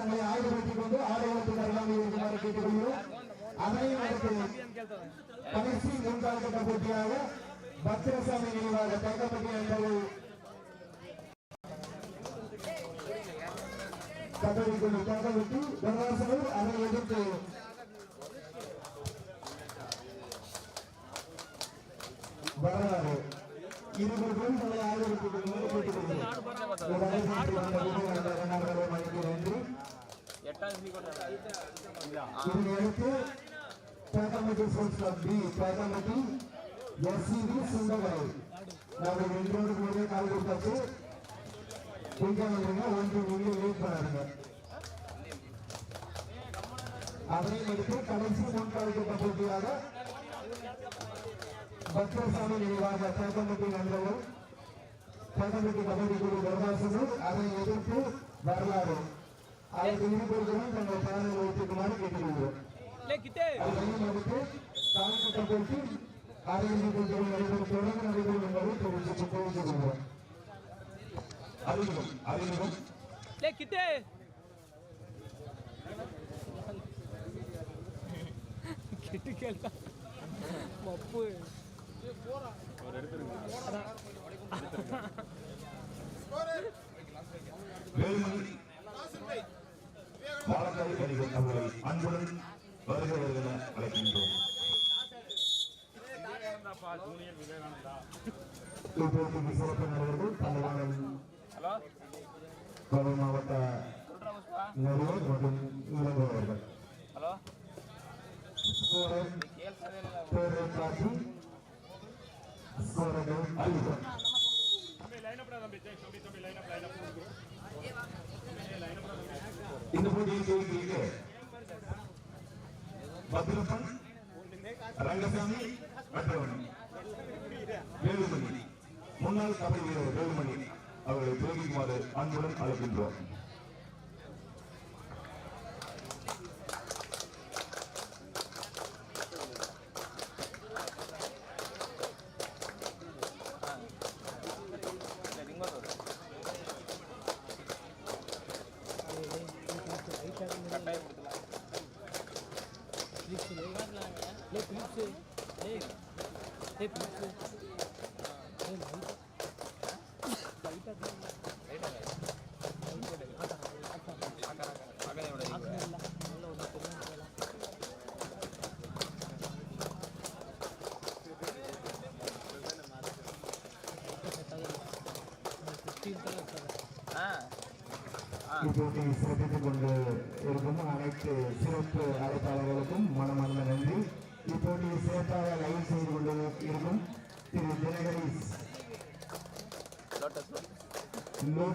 தங்களை ஆயுதப்படுத்திக் கொண்டு ஆலயத்துக்கு அருகாமல் இருக்குமாறு கேட்டுக்கொள்கிறோம் அதையும் அடுத்து கடைசி மூன்றாம் கட்ட போட்டியாக பத்திரசாமி நினைவாக தங்கப்பட்டி என்பது கட்டளைக்குள் தங்கவிட்டு தர்வாசனர் அதை எதிர்த்து வரலாறு. இருபது தங்களை ஆதரவு கேட்டுக்கொள்கிறோம் நன்றி. இதனையடுத்து Pettamatti sports club B Pettamatti SCB Sundakarai நம்ம ரெண்டோடு கூட கால் கொடுத்தாச்சு குயிக்கா வந்துருங்க ஒன்று நீங்க வெயிட் பண்ணாருங்க அதனையும் அடுத்து கடைசி முன்காலிக்கப்பட்ட போட்டியாக பக்தசாமி நினைவாக பேட்டமட்டி நண்பர்கள் பேட்டமட்டி கபடி குழு தர்வாசனர் அதை எதிர்த்து வரலாறு அதற்கு இருபொருளும் தங்கள் சேனல் வைத்திருக்குமாறு கேட்டுக்கொள்கிறோம். அதையும் அடுத்து காலகட்ட போட்டி ஆயிரத்தி கொஞ்சம் நடைபெறும் தொடர்ந்து நடைபெறும் என்பதை தெரிவித்து தெரிவித்துக் கொள்கிறோம் அறிமுகம். அறிமுகம் கிட்டே. கிட்டு கேள்வி மப்பு. வேலுமணி பாலக்காடு கணிகள் அவர்களை அன்புடன் வருக வருக என அழைக்கின்றோம் சிறப்பு நடுவர்கள் கோவை மாவட்ட மற்றும் அறிவிக்கும் இந்த போட்டியை ஜெயிக்கிறீங்க பத்ரப்பன் ரங்கசாமி மற்றவன் வேலுமணி. முன்னாள் கபடி வீரர் வேலுமணி அவர்களை தோல்விக்குமாறு அன்புடன் அழைக்கின்றோம். இதில் சிறப்பித்துக் கொண்டு இருக்கும் அனைத்து சிறப்பு அழைப்பாளர்களுக்கும்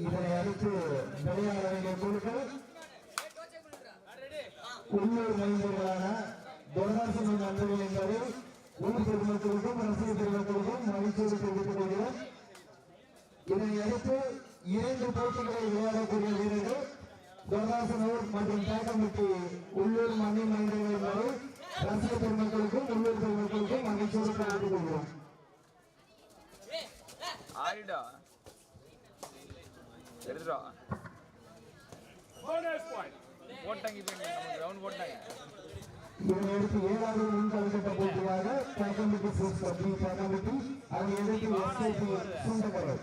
இதனை அடுத்து விளையாட வேண்டிய குழுக்கள் உள்ளூர் மைந்தர்களான துரதாசன நண்பர்கள் என்பதை ஊர் பெருமக்களுக்கும் ரசிகர் பெருமக்களுக்கும் மகிழ்ச்சியோடு தெரிவித்துக் கொள்கிறோம் இதனை அடுத்து இரண்டு போட்டிகளை விளையாடக்கூடிய வீரர்கள் துரதாசனூர் மற்றும் தேக்கம்பட்டி உள்ளூர் மணி மைந்தர்கள் என்பதை ரசிகர் பெருமக்களுக்கும் உள்ளூர் பெருமக்களுக்கும் மகிழ்ச்சியோடு தெரிவித்துக் கொள்கிறோம் ஆயிடா. எடுத்துடா போட்டாங்க இப்போ நம்ம கிரவுண்ட் போட்டாங்க இதனை அடுத்து ஏழாவது முன்கலக்கட்ட போட்டியாக தேக்கம்பட்டி ஸ்போர்ட்ஸ் கபடி தேக்கம்பட்டி அதை எதிர்த்து எஸ்ஐபி சுண்டகரை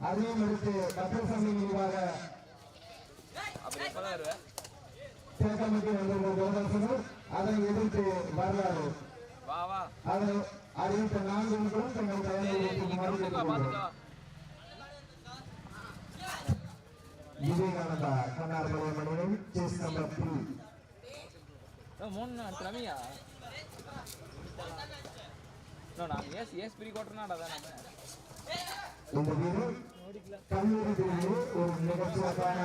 அதையும் கப்பல்சாமி நினைவாக அதை எதிர்த்து வரலாறு. வா வா. அதை அறிவித்த நான்கு மக்களும் தங்கள் தயாரில் வைக்குமாறு பார்த்துக்கலாம் கேட்டுக்கொள்கிறோம் விவேகானந்தா கண்ணார் மணியன் செஸ் நம்பர் த்ரீ மூணு ரமியா நான் ஏஸ் ஏஸ் ப்ரீ இந்த கல்லூரி ஒரு மிகச்சிறப்பான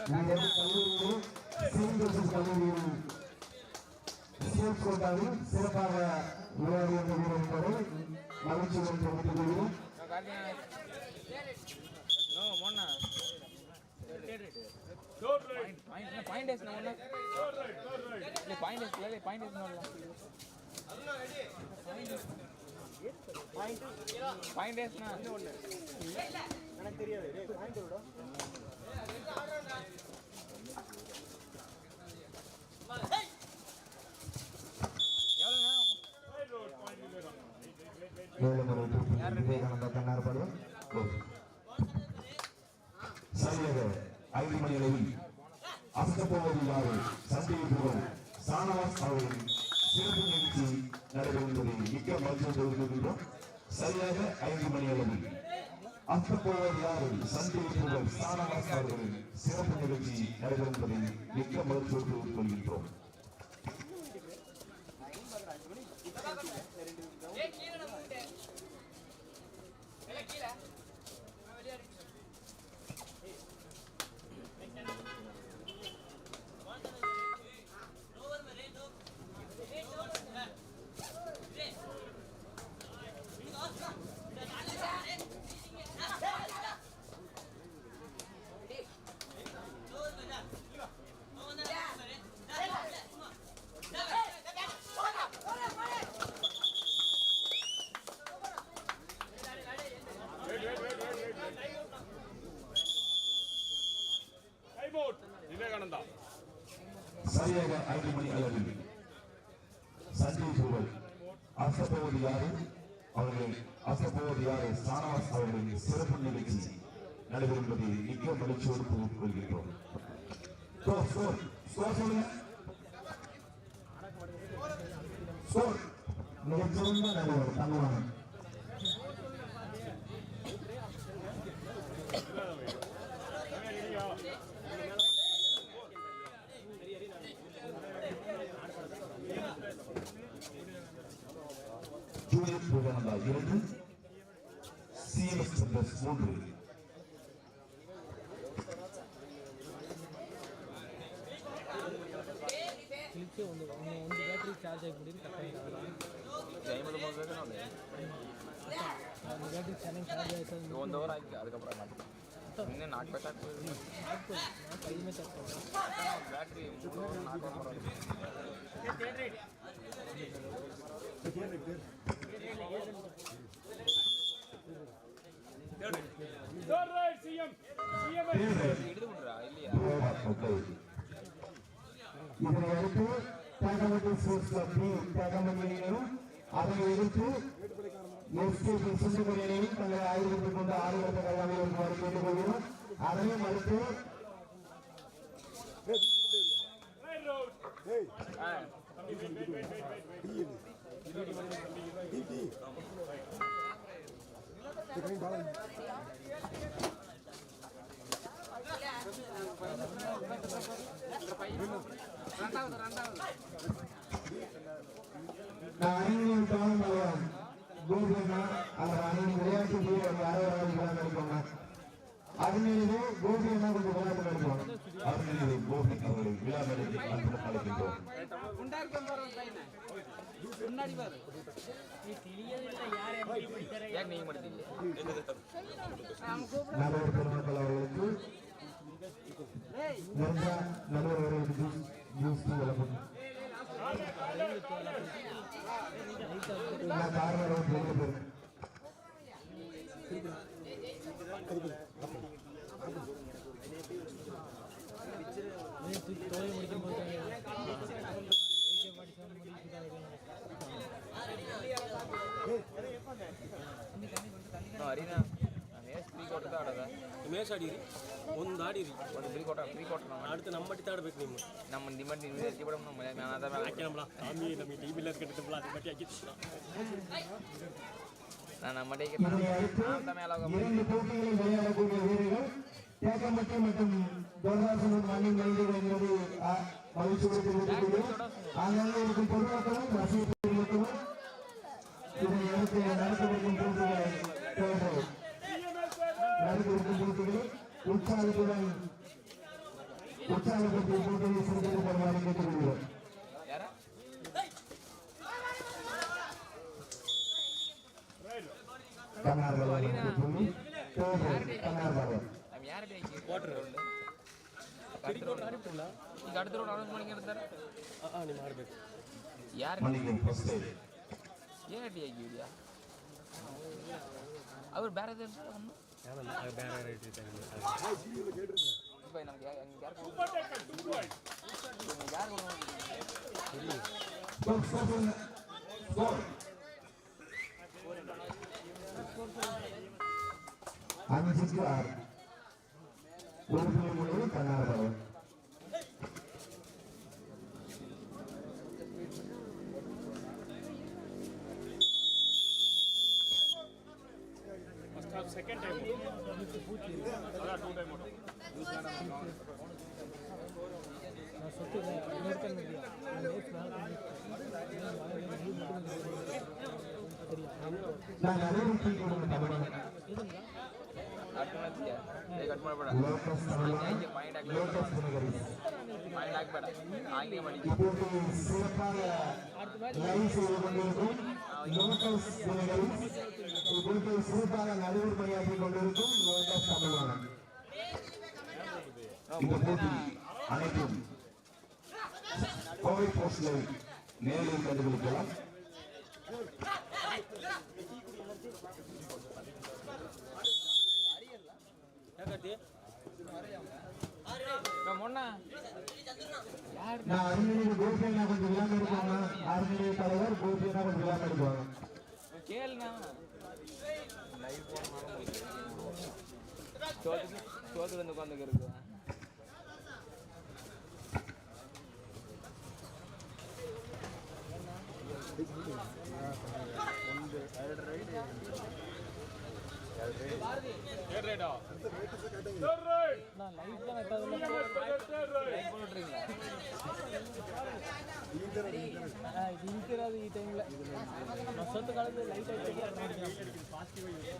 கல்லூரியில் கல்லூரியில் கோட்டாவில் சிறப்பாக விளையாடி என்பதை மகிழ்ச்சியுடன் தெரிவித்துக் நான் காட்டினா நோ மோன்னா பாயிண்ட் பாயிண்ட் டேஸ் நான் இல்லை பாயிண்ட் டேஸ் பாயிண்ட் டேஸ் நான் பாயிண்ட் டேஸ்னா ஒன்று எனக்கு தெரியாது பாயிண்ட் யார் விவேகானந்தா தன்னார் ஐந்து மணி அளவில் அசத்தப்போவது யாரு சண்டையை சானவாஸ் அவர்களின் சிறப்பு நிகழ்ச்சி நடைபெறுவதை மிக்க மகிழ்ச்சி தெரிவிக்கின்றோம் சரியாக ஐந்து மணி அளவில். அசத்தப்போவது யாரு சண்டையை சானவாஸ் அவர்களின் சிறப்பு நிகழ்ச்சி நடைபெறுவதை மிக்க மகிழ்ச்சியோடு தெரிவித்துக் கொள்கின்றோம் கீழே. சரியாக ஐந்து மணி அளவில் சஞ்சய் சூழல் அசப்போவது யாரு? அவர்கள் அசப்போவது யாரு? சானவாஸ் அவர்களின் சிறப்பு நிகழ்ச்சி நடைபெறும் என்பதை மிக்க மகிழ்ச்சியோடு புரிந்து கொள்கின்றோம். ஸ்கோர், மிகச்சிறந்த நடுவர் தங்கவாணன் சூழலாக இருந்து சிஎம்எஸ் பஸ் மூன்று ಕ್ಲಿಪ್ಸೆ ಒಂದು ಒಂದು ಬ್ಯಾಟ್ರಿ ಚಾರ್ಜ್ ಆಗಿಬಿಡಿ ಕಟ್ಟಾಗಿಲ್ಲ ಒಂದು ಬ್ಯಾಟ್ರಿ ಚೆನ್ನಾಗಿ ಚಾರ್ಜ್ ಆಯ್ತು ಒಂದು ಅವರ್ ಆಯ್ತು ಅದಕ್ಕப்புறம் ಇನ್ನೇ ನಾಲ್ಕು ಬ್ಯಾಟ್ ಹಾಕ್ಬೋದು ನಾಲ್ಕು ಐದು ಮ್ಯಾಚ್ ಹಾಕ್ಬೋದು ಬ್ಯಾಟ್ರಿ ನಾಲ್ಕು இதனை அடுத்து Thegamatti sports club B Thegamatti அணியினரும் அதனை எதிர்த்து எஸ்கேபி சிந்துமணி அணியும் தங்களை ஆயுதத்தில் கொண்டு ஆளுநர் கையாளர் வருமாறு கேட்டுக்கொள்கிறோம் அதையும் அடுத்து ரைட் விளையாட்டு வீரர் யாரோ விளையாட்டு இருப்பாங்க அருமையிலே கோபி என்ன கொஞ்சம் விளையாட்டு நடத்துவோம் அருமையிலே நல்ல ஒரு பெருமக்கள் அவர்களுக்கு நிறைய நடுவர் அவர்களுக்கு ஜூஸ் ஜூஸ் வழங்கும் காரணம் ಮ್ಯಾಚ್ ಆಡಿರಿ ಒಂದು ಆಡಿರಿ ಒಂದು ಪ್ರೀ ಕೊಟ್ಟ ಪ್ರೀ ಕೊಟ್ಟ ನಮ್ಮ அடுத்து நம்ம மட்டி ಆಡ್ಬೇಕು ನೀವು ನಮ್ಮ ನಿಮ್ಮ ನೀವು ಎತ್ತಿ ಬಿಡಮ್ ನಮ್ಮ ನಾನು ಅದ ಯಾಕೆ ನಮ್ಮಳ ಸ್ವಾಮಿ ನಮಗೆ ಟೀಮ್ ಇಲ್ಲ ಕಟ್ಟಿದ್ದಲ್ಲ ಅದ್ರ ಮಟ್ಟಿ ಹಾಕಿತ್ತು ನಾನು ನಮ್ಮ ಮಟ್ಟಿಗೆ இதனை அடுத்து நான் தான் மேலே ಹೋಗ இரண்டு போட்டிகளில் விளையாடக்கூடிய வீரர்கள் தேக்கம்பட்டி மற்றும் துர்காசனூர் மண்ணின் மைந்தர்கள் என்பது ஆ, மகிழ்ச்சியோடு தெரிவித்துக் கொள்கிறோம் ஆங்காங்கே இருக்கும் பொதுமக்களும் ரசிகர்களும் இதனை போட்டியை நடத்தவிருக்கும் போட்டிகளை தோன்றும் ರೋಡ್ ಅನೌನ್ಸ್ ಮಾಡಿ ಇರ್ತಾರೆ ಹಾಂ ನೀವು ಮಾಡಬೇಕು ಯಾರು மணிக்கு ஃபர்ஸ்ட் ಏನು ಟಿ ಆಗಿದೆಯಾ ಅವ್ರು ಬೇರೆ அஞ்சு ஆறு. ஒரு தன்னார்வலர் சிறப்பாக நடுவர் பணியாற்றிக் கொண்டிருக்கும் தமிழ்நாடு. இந்த போட்டி அனைத்தும் கோவை போஸ்டில் நேரில் கண்டுபிடிக்கலாம். கோபியனா கொஞ்சம் விளாண்டு இருப்பாங்க தலைவர் கோபியனா கொஞ்சம் விளாண்டு இருப்பாங்க சோத்துக்கு சோத்துக்கு வந்து உட்காந்துக்கு Third right ஆ? இன்கிறது ಈ ಟೈಮ್ல ಮಸತ್ತು ಕಾಲದ ಲೈಟ್ ಆಗಿ ಪಾಸಿಟಿವ್ ಆಗಿ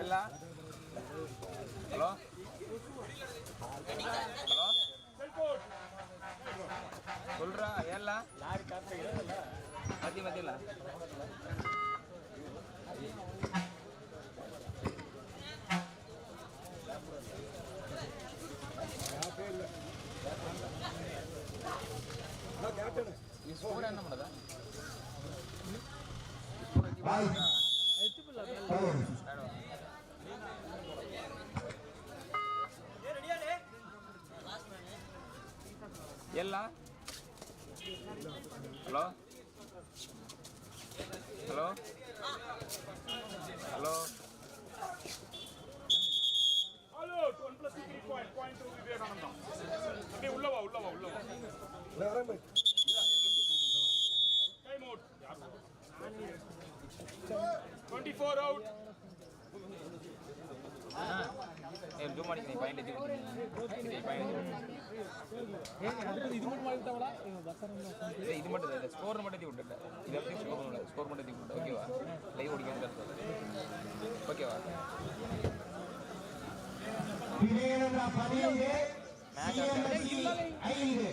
ಎಲ್ಲ ಹಲೋ ಹಲೋ ಬದಿ ಬದಿಲ್ಲ ಈ ಸೂರ್ಯ ಅನ್ನ ಮಾಡದ ಎಲ್ಲ hello? Hello? Hello one plus degree point point two Vivekananda அப்படியே உள்ளவா உள்ளவா உள்ளவா time out twenty four out ஏ ஜூமாடி இது மட்டும் இல்லை ஸ்கோர் மட்டும் தூக்கி விட்டுட்டேன். இது அப்படியே ஸ்கோர் பண்ணல ஸ்கோர் மட்டும் தூக்கி விட்டு ஓகேவா லைவ் ஓடிக்க ஓகேவா பதினேழு ஐந்து.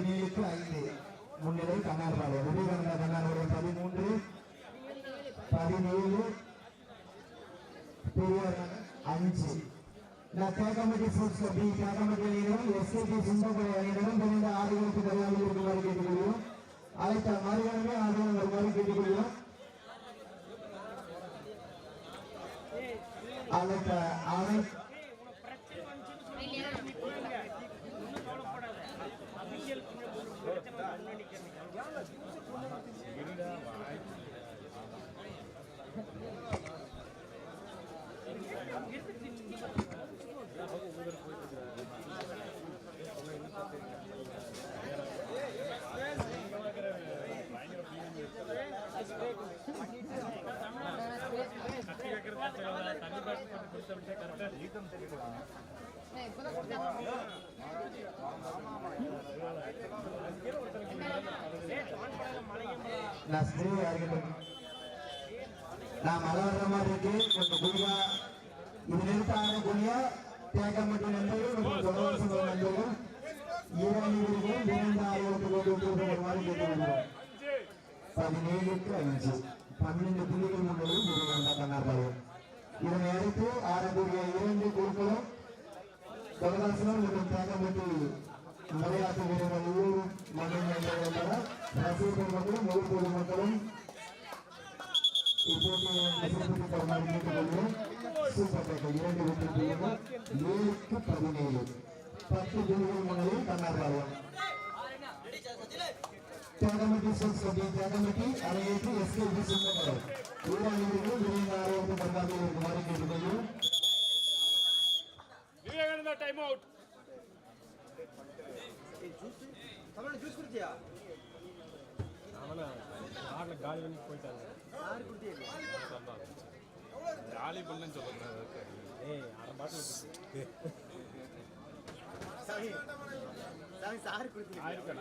பதினேழுக்கு ஐந்து. முன்னிலை கண்ணார்பாளையம். விவேகானந்த கண்ணாருடைய பதிமூன்று. பதினேழு. பெரியார் அஞ்சு. நான் ஸ்போர்ட்ஸ் கபடி கேகமட்டி அணியினரும் எஸ்கேபி சுந்தரபுரை அணியினரும் பிறந்த ஆறுகளுக்கு தருவாமல் இருக்குமாறு கேட்டுக்கொள்கிறோம். அழைத்த மறுகணமே ஆடுகள் வருமாறு கேட்டுக்கொள்கிறோம். அழைத்த நான் ஸ்ரீ அறிகிறேன் நான் மழை மாதிரி இருக்கு. கொஞ்சம் குடியா இது நிறுத்த ஆரம்பியா தேக்கம்பட்டி நண்பர்கள் மற்றும் தொடர்பு நண்பர்கள். ஈரானியர்கள் இரண்டு ஆயிரத்தி கோடி வருமாறு கேட்டுக்கொள்கிறோம் பதினேழுக்கு அஞ்சு. பன்னெண்டு புள்ளிகள் முன்னிலையில் விருதுநகர் கண்ணாபாளையம் இதனை அடுத்து ஆடக்கூடிய இரண்டு குழுக்களும் தொடராசனம் மற்றும் தேக்கம்பட்டி விளையாட்டு வீரர்கள் உள்ளூர் மண்ணில் ரசிகர்கள் மக்களும் முழு பொதுமக்களும் இரண்டு வெற்றி பதினேழு. பத்து புள்ளிகள் முன்னிலையில் Kannapalayam Thegamatti அரையேற்று SKB Sundaram Vivekananda time out அவனை காரில் காலி பண்ணி போயிட்டாங்க ஜாலி பண்ணுன்னு சொல்லுங்க ஏய் அரை பாட்டில் ஆயிருக்கா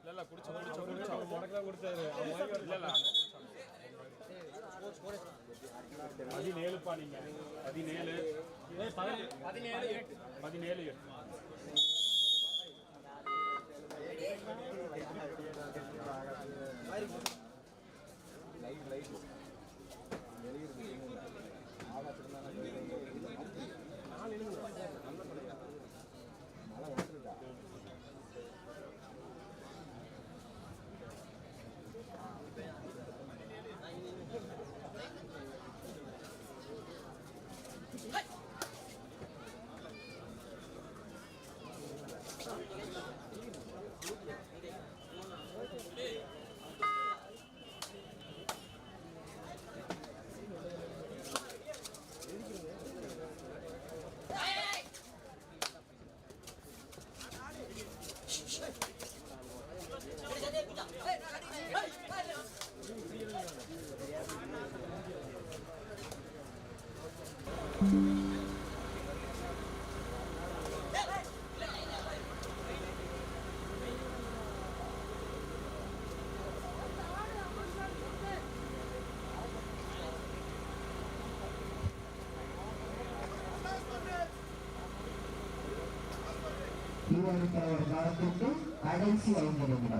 இல்ல இல்ல குடிச்ச குடிச்ச குடிச்ச முடக்கெல்லாம் வாங்கி இல்ல இல்ல பதினேழுப்பா நீங்க. பதினேழு. பதினேழு. பதினேழு எட்டு. கடைசி ஐந்து ರೂಪಾಯಿ ಭಾರ ಕೊಟ್ಟು ಆಡಳಿಸಿ ಐದು ಗಿಡ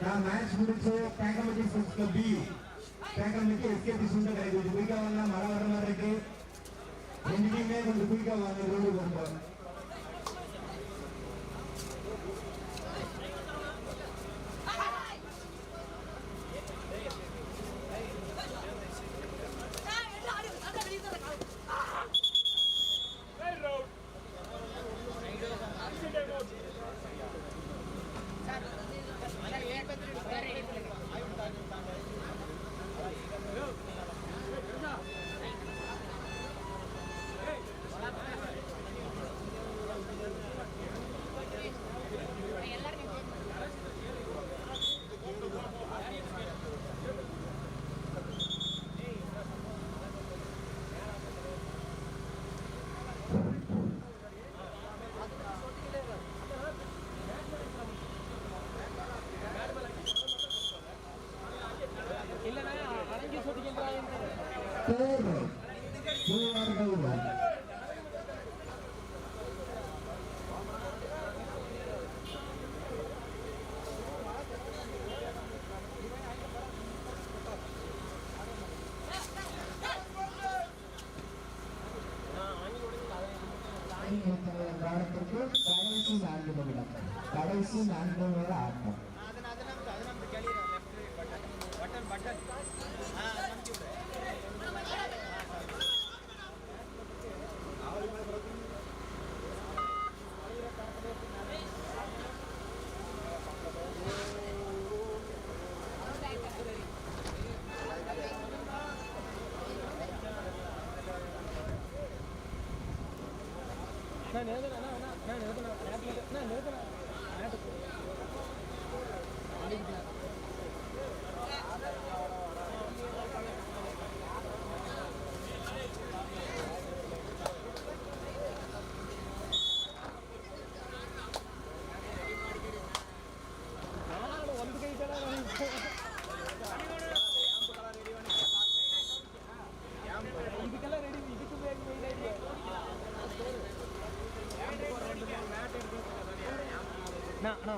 Now match will go Kangamatee Sports Club B. சுண்டர் கொஞ்சம் குயிக்கா வாங்க மழை வர மாதிரி இருக்கு ரெண்டு டீமே கொஞ்சம் குயிக்கா வாங்க road Third round. Two are by one. காலத்திற்கு கடைசி நான்கு நிமிடம் கடைசி நான்கு நிமிட ஆட்டம்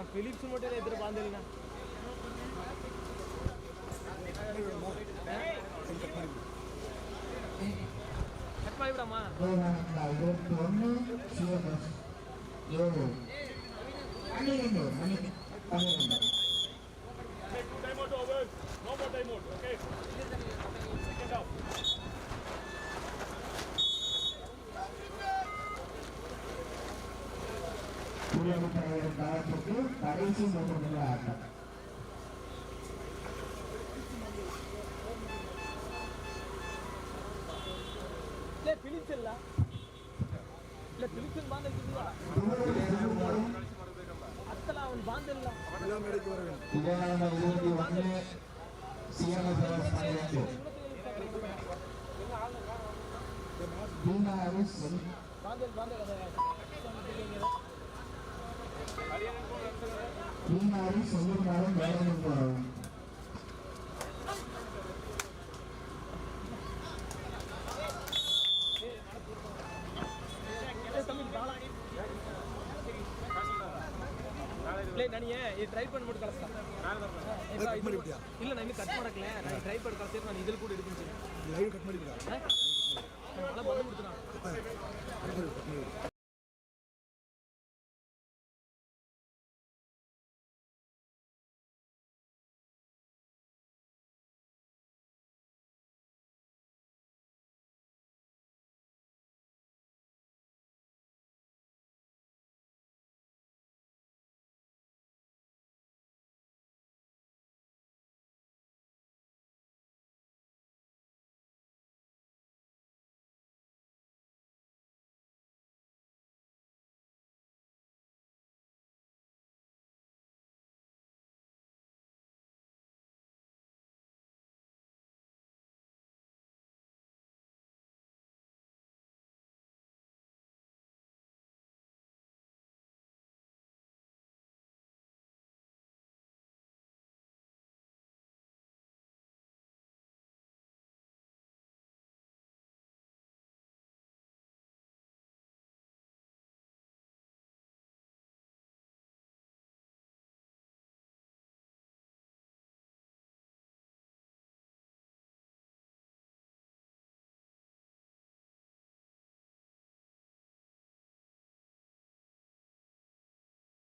फिलिप्स मोठे नाही तर बांधेल ना உலக தலைவர் காலத்துக்கு கடைசி சோதனை ஆட்டம் பிலிச்சல்ல இல்ல பிலிச்சல் தீனாரும் சொல்லுமாறும் வேலையும் போறவன் ட்ரை பண்ண மட்டும் கலசலாம் இல்லை நான் கட் பண்ணக்கல. நான் ட்ரை பண்ண கலசே நான் இதில் கூட எடுத்துச்சு